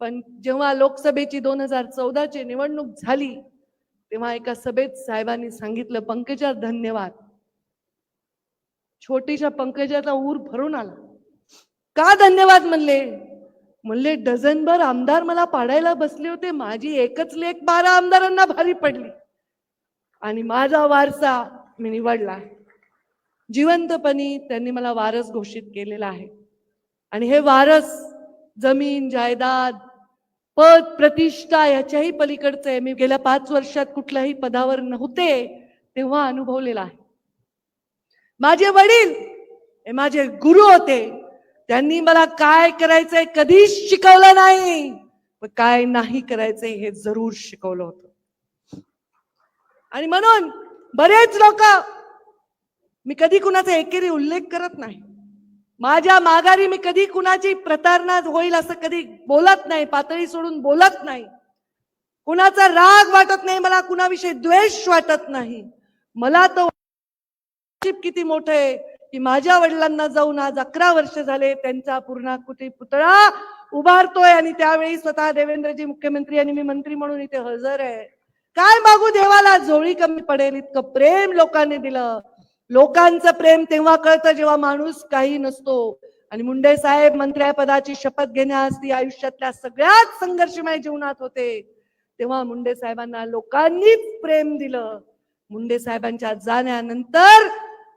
पण जेव्हा लोकसभेची दोन हजार चौदाची निवडणूक झाली तेव्हा एका सभेत साहेबांनी सांगितलं पंकजा धन्यवाद. छोटीशा पंकजाचा ऊर भरून आला. का धन्यवाद म्हणले? म्हणले डझनभर आमदार मला पाडायला बसले होते माझी एकच लेख बारा आमदारांना भारी पडली. आणि माझा वारसा मी निवडला. जिवंतपणी त्यांनी मला वारस घोषित केलेला आहे. आणि हे वारस जमीन जायदाद पद प्रतिष्ठा याच्याही पलीकडचं आहे. मी गेल्या पाच वर्षात कुठल्याही पदावर नव्हते तेव्हा अनुभवलेला आहे. माझे वडील हे माझे गुरु होते. त्यांनी मला काय करायचंय कधीच शिकवलं नाही. काय नाही करायचंय हे जरूर शिकवलं होतं. आणि म्हणून बरेच लोक मी कधी कुणाचा एकेरी उल्लेख करत नाही. माझ्या माघारी मी कधी कुणाची प्रतारणा होईल असं कधी बोलत नाही पातळी सोडून बोलत नाही. कुणाचा राग वाटत नाही मला कुणाविषयी द्वेष वाटत नाही. मला तर किती मोठं आहे की माझ्या वडिलांना जाऊन आज अकरा वर्ष झाले त्यांचा पूर्णाकृती पुतळा उभारतोय आणि त्यावेळी स्वतः देवेंद्रजी मुख्यमंत्री आणि मी मंत्री म्हणून इथे हजर आहे. काय मागू देवाला? जोळी कमी पडेल इतकं प्रेम लोकांनी दिलं. लोकांचं प्रेम तेव्हा कळतं जेव्हा माणूस काही नसतो. आणि मुंडे साहेब मंत्र्यापदाची शपथ घेण्यास ती आयुष्यातल्या सगळ्यात संघर्षमय जीवनात होते. तेव्हा मुंडे साहेबांना लोकांनीच प्रेम दिलं. मुंडे साहेबांच्या जाण्यानंतर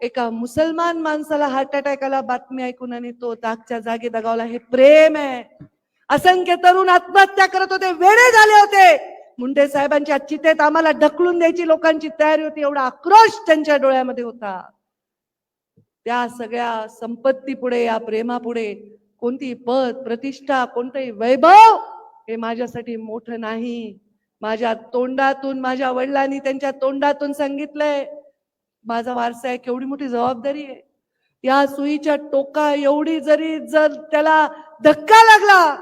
एका मुसलमान माणसाला हार्ट अटॅक आला बातमी ऐकून आणि तो ताकच्या जागी दगावला हे प्रेम आहे. असंख्य तरुण आत्महत्या करत होते वेडे झाले होते. मुंडे साहेबांच्या चितेत आम्हाला ढकलून द्यायची लोकांची तयारी होती. एवढा आक्रोश त्यांच्या डोळ्यामध्ये होता. त्या सगळ्या संपत्ती पुढे या प्रेमापुढे कोणती पद प्रतिष्ठा कोणतंही वैभव हे माझ्यासाठी मोठं नाही. माझ्या तोंडातून माझ्या वडिलांनी त्यांच्या तोंडातून सांगितलंय. माझा वारसा आहे केवढी मोठी जबाबदारी आहे. या सुईच्या टोका एवढी जरी जर त्याला धक्का लागला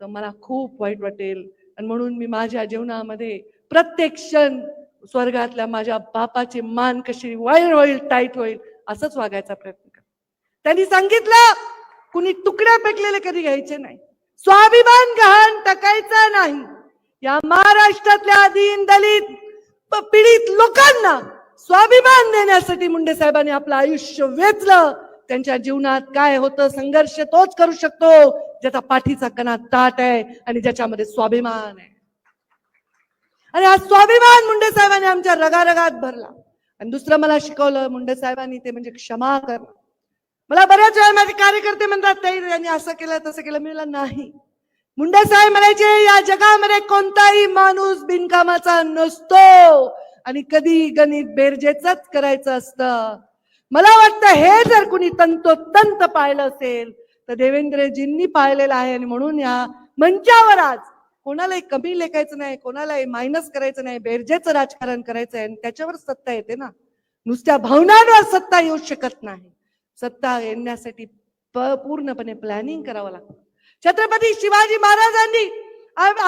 तर मला खूप वाईट वाटेल. आणि म्हणून मी माझ्या जीवनामध्ये प्रत्येक क्षण स्वर्गातल्या माझ्या बापाची मान कशी वाईल होईल टाईट होईल असंच वागायचा प्रयत्न कर त्यांनी सांगितलं कुणी तुकड्या पेटलेले कधी घ्यायचे नाही. स्वाभिमान गहाण टाकायचा नाही. या महाराष्ट्रातल्या दीन दलित पीडित लोकांना स्वाभिमान देण्यासाठी मुंडे साहेबांनी आपलं आयुष्य वेचलं. त्यांच्या जीवनात काय होतं संघर्ष तोच करू शकतो. ज्याचा पाठीचा कणा ताट आहे आणि ज्याच्यामध्ये स्वाभिमान आहे. आणि हा स्वाभिमान मुंडे साहेबांनी आमच्या रगारगात भरला. आणि दुसरं मला शिकवलं मुंडे साहेबांनी ते म्हणजे क्षमा कर मला बऱ्याच वेळा माझे कार्यकर्ते म्हणतात ताई त्यांनी असं केलं तसं केलं. मी म्हणलं नाही. मुंडे साहेब म्हणायचे या जगामध्ये कोणताही माणूस बिनकामाचा नसतो. आणि कधी गणित बेरजेच करायचं असतं. मला वाटतं हे जर कुणी तंतोतंत पाहिलं असेल तर देवेंद्रजींनी पाहिलेलं आहे आणि म्हणून या मंचावर आज कोणालाही कमी लेखायचं नाही कोणालाही मायनस करायचं नाही बेरजेचं राजकारण करायचं आहे आणि त्याच्यावर सत्ता येते ना. नुसत्या भावनांवर सत्ता येऊ शकत नाही. सत्ता येण्यासाठी प- पूर्णपणे प्लॅनिंग करावं लागतं. छत्रपती शिवाजी महाराजांनी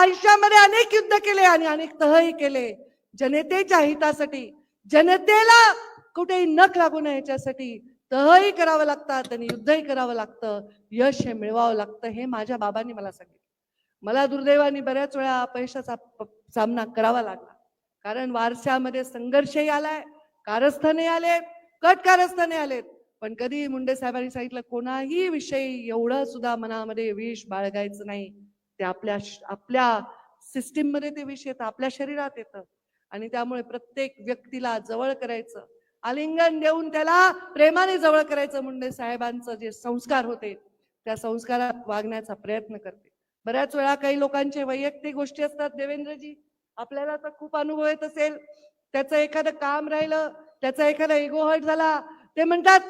आयुष्यामध्ये अनेक युद्ध केले आणि अनेक तहही केले. जनतेच्या हितासाठी जनतेला कुठेही नख लागू नये याच्यासाठी तहही करावं लागतात आणि युद्धही करावं लागतं. यश हे मिळवावं लागतं हे माझ्या बाबांनी मला सांगितलं. मला दुर्दैवाने बऱ्याच वेळा अपयशाचा सामना करावा लागला. कारण वारशामध्ये संघर्षही आलाय कारस्थाने आलेत कट कारस्थाने आलेत. पण कधी मुंडे साहेबांनी सांगितलं कोणाही विषयी एवढं सुद्धा मनामध्ये विष बाळगायचं नाही. ते आपल्या आपल्या सिस्टीममध्ये ते विष येतं आपल्या शरीरात येतं. आणि त्यामुळे प्रत्येक व्यक्तीला जवळ करायचं आलिंगन देऊन त्याला प्रेमाने जवळ करायचं मुंडे साहेबांचं जे संस्कार होते त्या संस्कारात वागण्याचा प्रयत्न करते. बऱ्याच वेळा काही लोकांचे वैयक्तिक गोष्टी असतात देवेंद्रजी आपल्याला तर खूप अनुभव येत असेल. त्याचं एखादं काम राहिलं त्याचा एखादा इगोहट झाला ते म्हणतात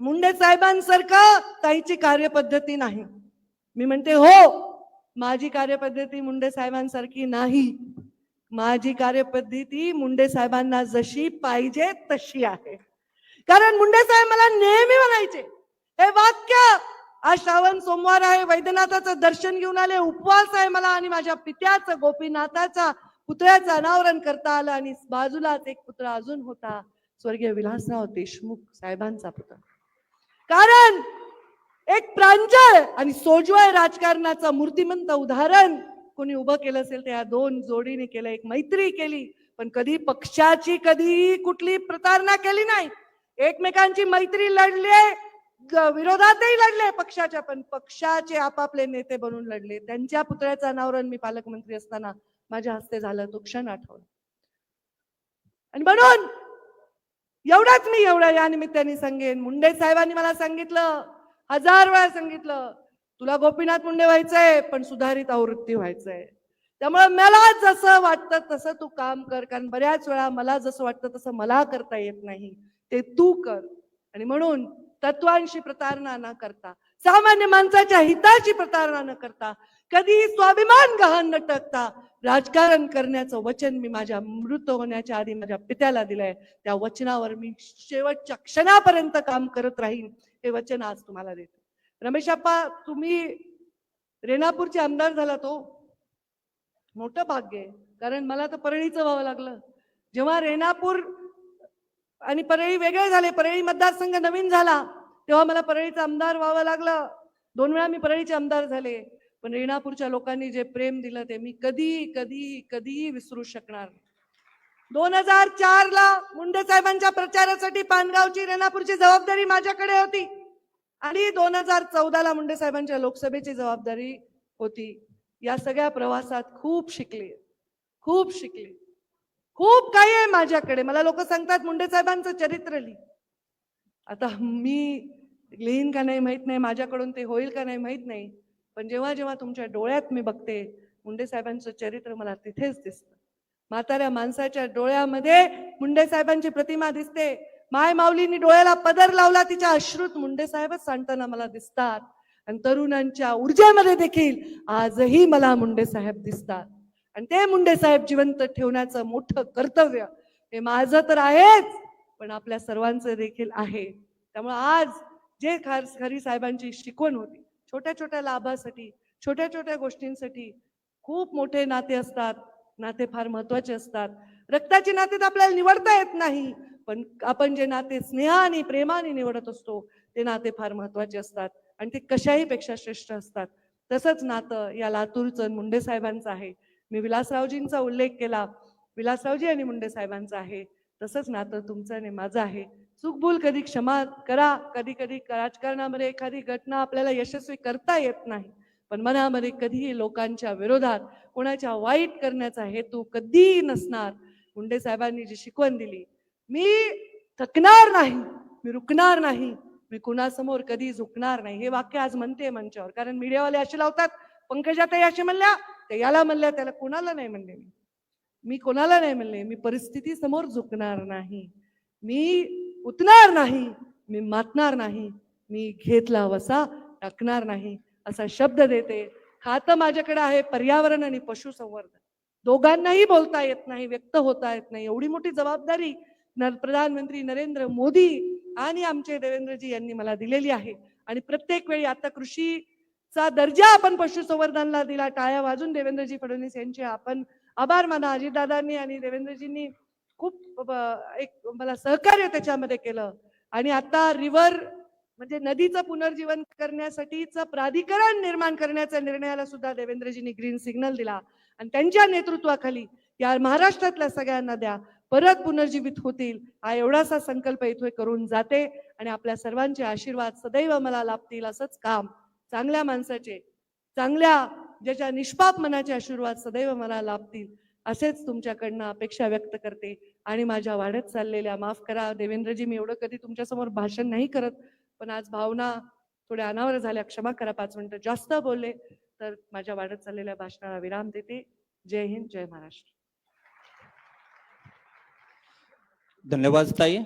मुंडे साहेबांसारखं ताईची कार्यपद्धती नाही. मी म्हणते हो माझी कार्यपद्धती मुंडे साहेबांसारखी नाही. माझी कार्यपद्धती मुंडे साहेबांना जशी पाहिजे तशी आहे. कारण मुंडे साहेब मला नेहमी म्हणायचे हे वाक्य आज श्रावण सोमवार आहे वैद्यनाथाचं दर्शन घेऊन आले उपवास आहे मला आणि माझ्या पित्याचं गोपीनाथाचा पुतळ्याचं अनावरण करता आलं आणि बाजूलाच एक पुतळा अजून होता स्वर्गीय विलासराव देशमुख साहेबांचा पुतळा. कारण एक प्रांजळ आणि सोज्वळ राजकारणाचं मूर्तिमंत उदाहरण कोणी उभं केलं असेल त्या दोन जोडीने केलं एक मैत्री केली पण कधी पक्षाची कधी कुठली प्रतारणा केली नाही. एकमेकांची मैत्री लढले विरोधातही लढले पक्षाच्या पण पक्षाचे आपापले नेते बनून लढले. त्यांच्या पुतळ्याचं अनावरण मी पालकमंत्री असताना माझ्या हस्ते झालं तो क्षण आठवला. आणि म्हणून एवढाच मी एवढा या निमित्ताने सांगेन. मुंडे साहेबांनी मला सांगितलं हजार वेळा सांगितलं तुला गोपीनाथ मुंडे व्हायचंय पण सुधारित आवृत्ती व्हायचंय. त्यामुळे मला जसं वाटतं तसं तू काम कर कारण बऱ्याच वेळा मला जसं वाटतं तसं मला करता येत नाही. ते तू कर. आणि म्हणून तत्वांशी प्रतारणा न करता सामान्य माणसाच्या हिताची प्रतारणा न करता कधीही स्वाभिमान गहाण न टाकता राजकारण करण्याचं वचन मी माझ्या मृत होण्याच्या आधी माझ्या पित्याला दिलंय. त्या वचनावर मी शेवटच्या क्षणापर्यंत काम करत राहीन हे वचन आज तुम्हाला देतो. रमेशाप्पा तुम्ही रेणापूरचे आमदार झाला तो. मोठं भाग्य आहे. कारण मला तर परळीचं व्हावं लागलं. जेव्हा रेणापूर आणि परळी वेगळे झाले परळी मतदारसंघ नवीन झाला तेव्हा मला परळीचं आमदार व्हावं लागलं. दोन वेळा मी परळीचे आमदार झाले. पण रेणापूरच्या लोकांनी जे प्रेम दिलं ते मी कधी कधी कधीही विसरू शकणार दोन हजार चार ला मुंडे साहेबांच्या प्रचारासाठी पानगावची रेणापूरची जबाबदारी माझ्याकडे होती. आणि दोन हजार चौदाला मुंडे साहेबांच्या लोकसभेची जबाबदारी होती. या सगळ्या प्रवासात खूप शिकले. खूप शिकले. खूप काही आहे माझ्याकडे. मला लोक सांगतात मुंडे साहेबांचं चरित्र लिही. आता मी लिहीन का नाही माहीत नाही माझ्याकडून ते होईल का नाही माहीत नाही. पण जेव्हा जेव्हा तुमच्या डोळ्यात मी बघते मुंडे साहेबांचं चरित्र मला तिथेच दिसतं. म्हाताऱ्या माणसाच्या डोळ्यामध्ये मुंडे साहेबांची प्रतिमा दिसते. माय माऊलींनी डोळ्याला पदर लावला तिच्या अश्रुत मुंडे साहेबच सांगताना मला दिसतात. आणि तरुणांच्या ऊर्जेमध्ये देखील आजही मला मुंडे साहेब दिसतात. आणि ते मुंडे साहेब जिवंत ठेवण्याचं मोठं कर्तव्य हे माझं तर आहेच पण आपल्या सर्वांचं देखील आहे. त्यामुळे आज जे खार खरी साहेबांची शिकवण होती छोट्या छोट्या लाभासाठी छोट्या छोट्या गोष्टींसाठी खूप मोठे नाते असतात नाते फार महत्त्वाचे असतात. रक्ताचे नाते तर आपल्याला निवडता येत नाही पण आपण जे नाते स्नेहाने प्रेमाने निवडत असतो ते नाते फार महत्त्वाचे असतात. आणि ते कशाही पेक्षा श्रेष्ठ असतात. तसंच नातं या लातूरचं मुंडे साहेबांचं आहे. मी विलासरावजींचा उल्लेख केला. विलासरावजी आणि मुंडे साहेबांचं आहे. तसंच नातं तुमचं आणि माझं आहे. चूकभूल कधी क्षमा करा. कधी कधी राजकारणामध्ये एखादी घटना आपल्याला यशस्वी करता येत नाही. पण मनामध्ये कधीही लोकांच्या विरोधात कोणाच्या वाईट करण्याचा हेतू कधीही नसणार. मुंडे साहेबांनी जी शिकवण दिली मी थकणार नाही मी रुकणार नाही मी कुणासमोर कधी झुकणार नाही. हे वाक्य आज म्हणते मंचावर. कारण मीडियावाले असे लावतात पंकजाताई असे म्हणल्या ते याला म्हणल्या त्याला कोणाला नाही म्हणले मी? मी कोणाला नाही म्हणले? मी परिस्थिती समोर झुकणार नाही. मी उतणार नाही मी मातणार नाही मी घेतला वसा टाकणार नाही असा शब्द देते. खातं माझ्याकडे आहे पर्यावरण आणि पशुसंवर्धन. दोघांनाही बोलता येत नाही व्यक्त होता येत नाही. एवढी मोठी जबाबदारी प्रधानमंत्री नरेंद्र मोदी आणि आमचे देवेंद्रजी यांनी मला दिलेली आहे. आणि प्रत्येक वेळी आता कृषीचा दर्जा आपण पशुसंवर्धनला दिला टाळ्या वाजून देवेंद्रजी फडणवीस यांचे आपण आभार माना. अजितदादांनी आणि देवेंद्रजींनी खूप एक मला सहकार्य त्याच्यामध्ये केलं. आणि आता रिव्हर म्हणजे नदीचं पुनर्जीवन करण्यासाठीचं प्राधिकरण निर्माण करण्याच्या निर्णयाला सुद्धा देवेंद्रजींनी ग्रीन सिग्नल दिला. आणि त्यांच्या नेतृत्वाखाली या महाराष्ट्रातल्या सगळ्या नद्या परत पुनर्जीवित होतील हा एवढासा संकल्प इथे करून जाते आणि आपल्या सर्वांचे आशीर्वाद सदैव मला लाभतील असंच काम चांगल्या माणसाचे चांगल्या ज्याच्या निष्पाप मनाचे आशीर्वाद सदैव मला लाभतील असेच तुमच्याकडनं अपेक्षा व्यक्त करते. आणि माझ्या वाढत चाललेल्या माफ करा देवेंद्रजी मी एवढं कधी तुमच्यासमोर भाषण नाही करत पण आज भावना थोड्या अनावर झाल्या. क्षमा करा पाच मिनिटं जास्त बोलले तर माझ्या वाढत चाललेल्या भाषणाला विराम देते. जय हिंद जय महाराष्ट्र. धन्यवाद ताई.